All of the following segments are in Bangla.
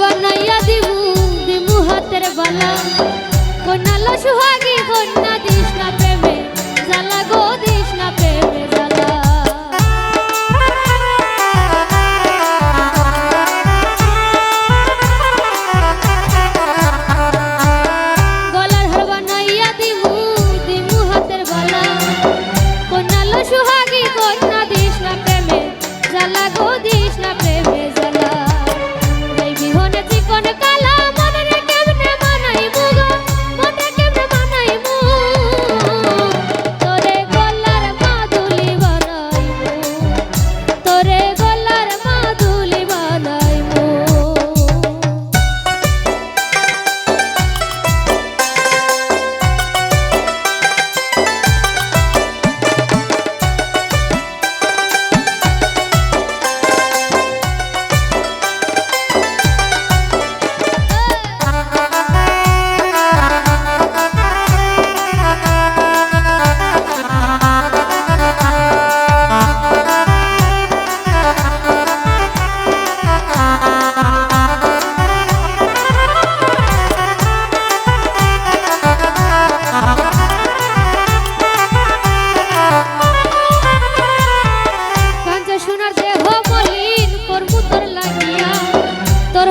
বানাইয়া দিমু দিমু হাতের বালা। কন্যালা সুহাগী, কন্যা দিস না প্রেমে জ্বালা গো দিস না প্রেমে জ্বালা। গলার হার বানাইয়া দিমু দিমু হাতের বালা। কন্যালা সুহাগী, কন্যা দিস না প্রেমে জ্বালা গো দিস না প্রেমে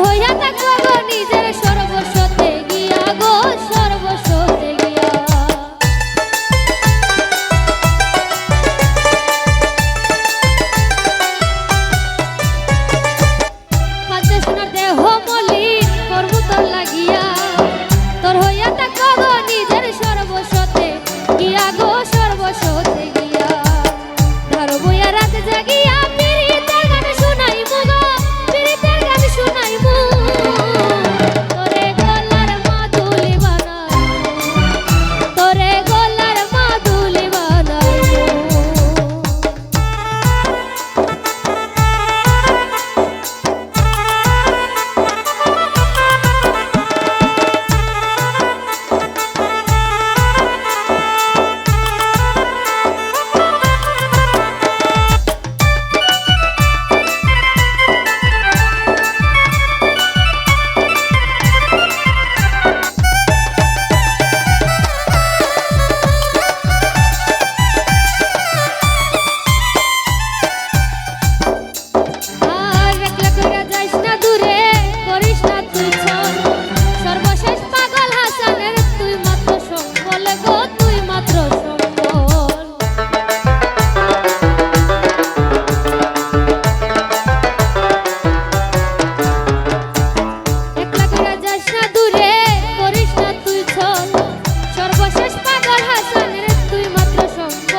hơi nhất